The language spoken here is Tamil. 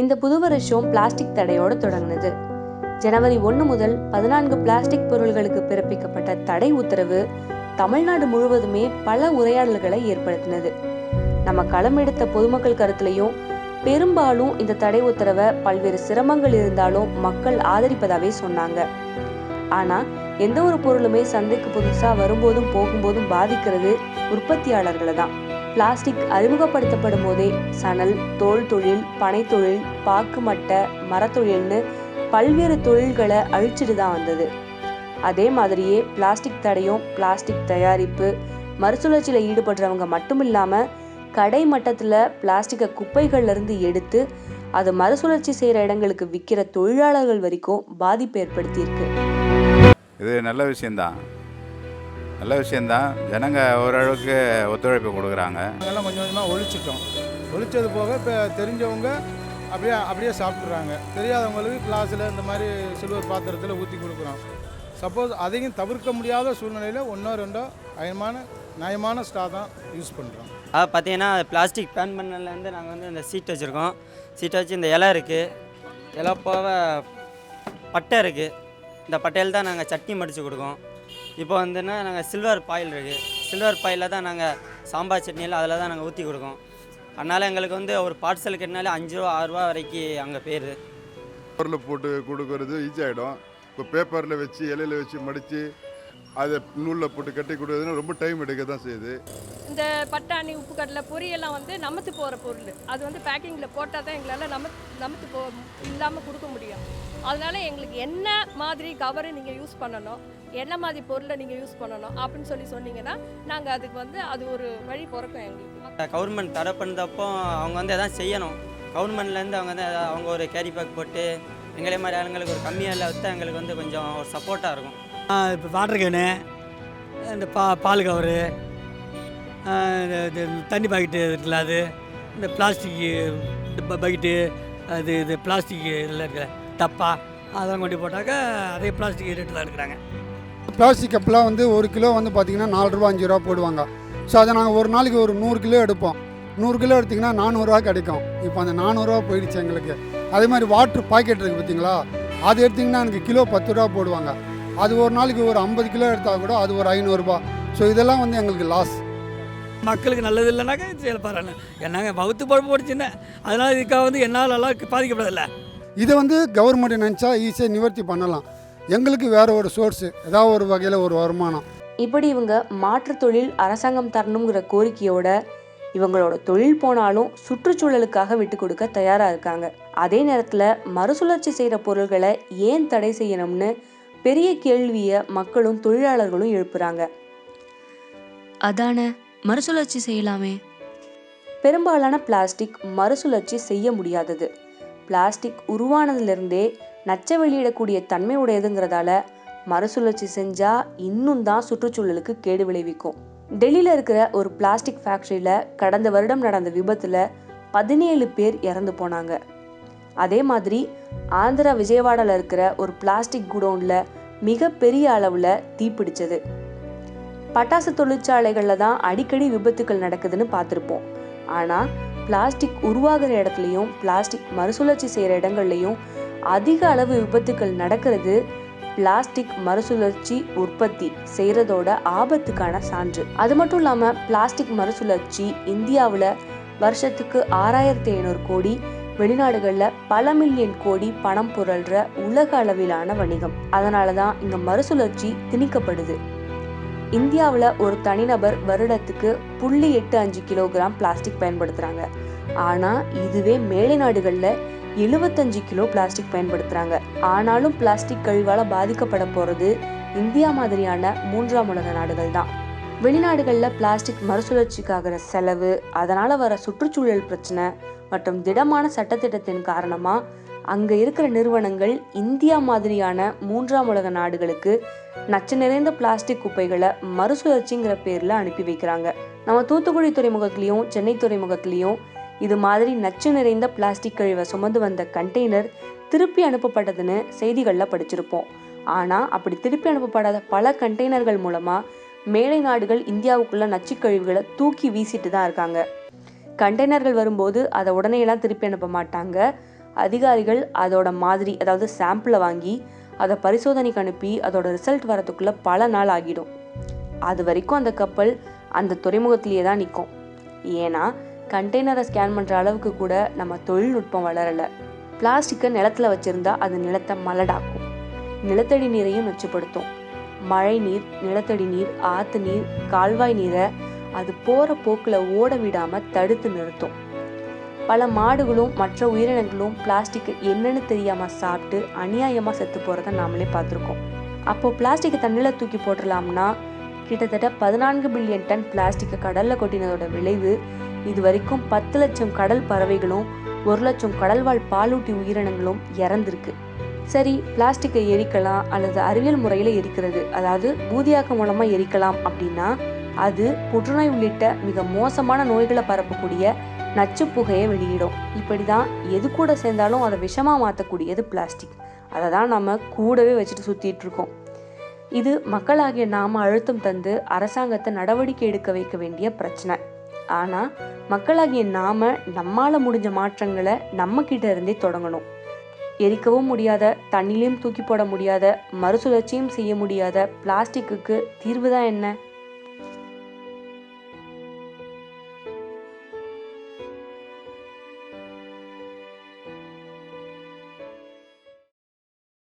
இந்த புது வருஷம் பிளாஸ்டிக் தடையோடு தொடங்கினது. ஜனவரி ஒன்று முதல் பதினான்கு பிளாஸ்டிக் பொருள்களுக்கு பிறப்பிக்கப்பட்ட தடை உத்தரவு தமிழ்நாடு முழுவதுமே பல உரையாடல்களை ஏற்படுத்தினது. நம்ம களம் எடுத்த பொதுமக்கள் கருத்துலையும் பெரும்பாலும் இந்த தடை உத்தரவை பல்வேறு சிரமங்கள் இருந்தாலும் மக்கள் ஆதரிப்பதாவே சொன்னாங்க. ஆனா எந்த ஒரு பொருளுமே சந்தைக்கு புதுசா வரும்போதும் போகும்போதும் பாதிக்கிறது உற்பத்தியாளர்களை தான் பிளாஸ்டிக் அறிமுகப்படுத்தப்படும் போதே சணல் தோல் தொழில் பனைத்தொழில் பாக்கு மட்டை மரத்தொழில்னு பல்வேறு தொழில்களை அழிச்சிட்டு தான் வந்தது. அதே மாதிரியே பிளாஸ்டிக் தடையும் பிளாஸ்டிக் தயாரிப்பு மறுசுழற்சியில் ஈடுபடுறவங்க மட்டும் இல்லாமல் கடை மட்டத்தில் பிளாஸ்டிக்கை குப்பைகள்லேருந்து எடுத்து அது மறுசுழற்சி செய்கிற இடங்களுக்கு விற்கிற தொழிலாளர்கள் வரைக்கும் பாதிப்பு ஏற்படுத்தியிருக்கு. இது நல்ல விஷயந்தான் நல்ல விஷயந்தான் ஜனங்க ஓரளவுக்கு ஒத்துழைப்பு கொடுக்குறாங்க. நாங்கெல்லாம் கொஞ்சம் கொஞ்சமாக ஒழிச்சிட்டோம். ஒழிச்சது போக இப்போ தெரிஞ்சவங்க அப்படியே அப்படியே சாப்பிட்றாங்க தெரியாதவங்களுக்கு கிளாஸில் இந்த மாதிரி சில்வர் பாத்திரத்தில் ஊற்றி கொடுக்குறோம். சப்போஸ் அதையும் தவிர்க்க முடியாத சூழ்நிலையில் ஒன்றோ ரெண்டோ நயமான நயமான ஸ்டா தான் யூஸ் பண்ணுறோம் அது பார்த்தீங்கன்னா பிளாஸ்டிக் பேன் பண்ணலேருந்து நாங்கள் வந்து இந்த சீட் வச்சுருக்கோம். சீட்டை வச்சு இந்த இலை இருக்குது இலை போக பட்டை இருக்குது இந்த பட்டையில் தான் நாங்கள் சட்னி மடித்து கொடுக்கோம். இப்போ வந்துன்னா நாங்கள் சில்வர் பாயில் இருக்குது சில்வர் பாயிலில் தான் நாங்கள் சாம்பார் சட்னியில் அதில் தான் நாங்கள் ஊற்றி கொடுக்கோம். அதனால் எங்களுக்கு வந்து ஒரு பார்சல் கட்டினாலே அஞ்சு ரூபா ஆறு ரூபா வரைக்கும் அங்கே போயிடுது பேப்பரில் போட்டு கொடுக்கறது ஈஸி ஆகிடும் இப்போ பேப்பரில் வச்சு இலையில வச்சு மடித்து அதை நூலில் போட்டு கட்டி கொடுக்குறதுன்னா ரொம்ப டைம் எடுக்க தான் செய்யுது. இந்த பட்டாணி உப்பு கடலை பொரியெல்லாம் வந்து நமத்து போகிற பொருள். அது வந்து பேக்கிங்கில் போட்டால் தான் எங்களால் நம நமத்து போ இல்லாமல் கொடுக்க முடியும். அதனால எங்களுக்கு என்ன மாதிரி கவரை நீங்கள் யூஸ் பண்ணணும்? என்ன மாதிரி பொருளை நீங்கள் யூஸ் பண்ணணும் அப்படின்னு சொல்லி சொன்னீங்கன்னா நாங்கள் அதுக்கு வந்து அது ஒரு வழி பிறக்கும் எங்களுக்கு. கவர்மெண்ட் தடை பண்ணதப்போ அவங்க வந்து எதாவது செய்யணும். கவர்மெண்ட்லேருந்து அவங்க வந்து அவங்க ஒரு கேரி பேக் போட்டு எங்களே மாதிரி ஆளுங்களுக்கு ஒரு கம்மியாக இல்லை விற்றா எங்களுக்கு வந்து கொஞ்சம் ஒரு சப்போர்ட்டாக இருக்கும். இப்போ வாட்டர் கேனு இந்த பா பால் கவரு தண்ணி பாக்கெட்டு இருக்குல்ல அது இந்த பிளாஸ்டிக்கு பக்கெட்டு அது இது பிளாஸ்டிக் இதில் இருக்கிற டப்பா அதெல்லாம் கொண்டு போட்டாக்கா அதே பிளாஸ்டிக் ரேட்டு தான் எடுக்கிறாங்க. பிளாஸ்டிக் கப்லாம் வந்து ஒரு கிலோ வந்து பார்த்திங்கன்னா நாலு ரூபா அஞ்சு ரூபா போடுவாங்க. ஸோ அதை நாங்கள் ஒரு நாளைக்கு ஒரு நூறு கிலோ எடுப்போம். நூறு கிலோ எடுத்திங்கன்னா நானூறுரூவா கிடைக்கும். இப்போ அந்த நானூறுரூவா போயிடுச்சு எங்களுக்கு. அதே மாதிரி வாட்ரு பாக்கெட் இருக்குது பார்த்தீங்களா? அது எடுத்திங்கன்னா எனக்கு கிலோ பத்து ரூபா போடுவாங்க. அது ஒரு நாளைக்கு ஒரு ஐம்பது கிலோ எடுத்தால் கூட அது ஒரு ஐநூறுரூபா. ஸோ இதெல்லாம் வந்து எங்களுக்கு லாஸ் மக்களுக்கு நல்லது இல்லைனாக்கா சரி பரவாயில்ல என்னங்க வகுத்து பழப்பு போடுச்சுன்னு. அதனால் இதுக்காக வந்து என்னால் எல்லாம் பாதிக்கப்படாதில்ல? இதை வந்து கவர்மெண்ட் நினச்சா ஈஸியாக நிவர்த்தி பண்ணலாம். எங்களுக்கு வேறு ஒரு சோர்ஸு ஏதாவது ஒரு வகையில் ஒரு வருமானம். இப்படி இவங்க மாற்றுத் தொழில் அரசாங்கம் தரணுங்கிற கோரிக்கையோட இவங்களோட தொழில் போனாலும் சுற்றுச்சூழலுக்காக விட்டு கொடுக்க தயாரா இருக்காங்க. அதே நேரத்துல மறுசுழற்சி செய்யற பொருள்களை ஏன் தடை செய்யணும்னு பெரிய கேள்வியை மக்களும் தொழிலாளர்களும் எழுப்புறாங்க. அதான மறுசுழற்சி செய்யலாமே. பெரும்பாலான பிளாஸ்டிக் மறுசுழற்சி செய்ய முடியாதது. பிளாஸ்டிக் உருவானதிலிருந்தே நச்ச வெளியிடக்கூடிய தன்மை உடையதுங்கிறதால மறுசுழற்சி செஞ்சா இன்னும் தான் சுற்றுச்சூழலுக்கு கேடு விளைவிக்கும். டெல்லியில இருக்கிற ஒரு பிளாஸ்டிக் ஃபேக்டரியில கடந்த வருடம் நடந்த விபத்துல பதினேழு பேர் இறந்து போனாங்க. அதே மாதிரி ஆந்திரா விஜயவாடால இருக்கிற ஒரு பிளாஸ்டிக் குடோன்ல மிகப்பெரிய அளவுல தீப்பிடிச்சது பட்டாசு தொழிற்சாலைகளில் தான் அடிக்கடி விபத்துக்கள் நடக்குதுன்னு பார்த்துருப்போம். ஆனால் பிளாஸ்டிக் உருவாகிற இடத்துலையும் பிளாஸ்டிக் மறுசுழற்சி செய்கிற இடங்கள்லையும் அதிக அளவு விபத்துக்கள் நடக்கிறது. பிளாஸ்டிக் மறுசுழற்சி உற்பத்தி செய்கிறதோட ஆபத்துக்கான சான்று. அது மட்டும் இல்லாமல் பிளாஸ்டிக் மறுசுழற்சி இந்தியாவில் வருஷத்துக்கு ஆறாயிரத்தி ஐநூறு கோடி வெளிநாடுகளில் பல மில்லியன் கோடி பணம் புரள்ற உலக அளவிலான வணிகம். அதனால தான் இங்கே மறுசுழற்சி திணிக்கப்படுது. இந்தியாவில் ஒரு தனிநபர் வருடத்துக்கு புள்ளி எட்டு அஞ்சு கிலோகிராம் பிளாஸ்டிக் பயன்படுத்துகிறாங்க ஆனால் இதுவே மேலை நாடுகளில் எழுபத்தஞ்சு கிலோ பிளாஸ்டிக் பயன்படுத்துகிறாங்க ஆனாலும் பிளாஸ்டிக் கழிவால் பாதிக்கப்பட போகிறது இந்தியா மாதிரியான மூன்றாம் உலக நாடுகள் தான். வெளிநாடுகளில் பிளாஸ்டிக் மறுசுழற்சிக்காகிற செலவு அதனால் வர சுற்றுச்சூழல் பிரச்சனை மற்றும் திடமான சட்டத்திட்டத்தின் காரணமாக அங்கே இருக்கிற நிறுவனங்கள் இந்தியா மாதிரியான மூன்றாம் உலக நாடுகளுக்கு நச்சு நிறைந்த பிளாஸ்டிக் குப்பைகளை மறுசுழற்சிங்கிற பேரில் அனுப்பி வைக்கிறாங்க. நம்ம தூத்துக்குடி துறைமுகத்திலையும் சென்னை துறைமுகத்திலையும் இது மாதிரி நச்சு நிறைந்த பிளாஸ்டிக் கழிவை சுமந்து வந்த கண்டெய்னர் திருப்பி அனுப்பப்பட்டதுன்னு செய்திகளில் படிச்சிருப்போம். ஆனால் அப்படி திருப்பி அனுப்பப்படாத பல கண்டெய்னர்கள் மூலமாக மேலை நாடுகள் இந்தியாவுக்குள்ள நச்சு கழிவுகளை தூக்கி வீசிட்டு தான் இருக்காங்க. கண்டெய்னர்கள் வரும்போது அதை உடனேயெல்லாம் திருப்பி அனுப்ப மாட்டாங்க. அதிகாரிகள் அதோட மாதிரி அதாவது சாம்பிளை வாங்கி அதை பரிசோதனைக்கு அனுப்பி அதோட ரிசல்ட் வரதுக்குள்ளே பல நாள் ஆகிடும். அது வரைக்கும் அந்த கப்பல் அந்த துறைமுகத்திலேயே தான் நிற்கும். ஏன்னா கண்டெய்னரை ஸ்கேன் பண்ணுற அளவுக்கு கூட நம்ம தொழில்நுட்பம் வளரலை. பிளாஸ்டிக்கை நிலத்துல வச்சுருந்தா அது நிலத்தை மலடாக்கும். நிலத்தடி நீரையும் நச்சுப்படுத்தும் மழை நீர் நிலத்தடி நீர் ஆற்று நீர் கால்வாய் நீரை அது போகிற போக்கில் ஓட விடாமல் தடுத்து நிறுத்தும். பல மாடுகளும் மற்ற உயிரினங்களும் பிளாஸ்டிக் என்னன்னு தெரியாமல் சாப்பிட்டு அநியாயமாக செத்து போகிறத நாமளே பார்த்துருக்கோம். அப்போது பிளாஸ்டிக்கை தண்ணியில் தூக்கி போட்டுடலாம்னா கிட்டத்தட்ட பதினான்கு பில்லியன் டன் பிளாஸ்டிக்கை கடலில் கொட்டினதோட விளைவு இது வரைக்கும் பத்து லட்சம் கடல் பறவைகளும் ஒரு லட்சம் கடல்வாழ் பாலூட்டி உயிரினங்களும் இறந்திருக்கு. சரி பிளாஸ்டிக்கை எரிக்கலாம் அல்லது அறிவியல் முறையில் எரிக்கிறது அதாவது பூதியாக்கம் மூலமாக எரிக்கலாம் அப்படின்னா அது புற்றுநோய் உள்ளிட்ட மிக மோசமான நோய்களை பரப்பக்கூடிய நச்சு புகையை வெளியிடும். இப்படி தான் எது கூட சேர்ந்தாலும் அதை விஷமாக மாற்றக்கூடியது பிளாஸ்டிக். அதை தான் நம்ம கூடவே வச்சுட்டு சுற்றிட்டு இருக்கோம். இது மக்களாகிய நாம அழுத்தம் தந்து அரசாங்கத்தை நடவடிக்கை எடுக்க வைக்க வேண்டிய பிரச்சனை. ஆனால் மக்களாகிய நாம நம்மால் முடிஞ்ச மாற்றங்களை நம்ம கிட்ட இருந்தே தொடங்கணும். எரிக்கவும் முடியாத தண்ணிலையும் தூக்கி போட முடியாத மறுசுழற்சியும் செய்ய முடியாத பிளாஸ்டிக்குக்கு தீர்வு தான் என்ன?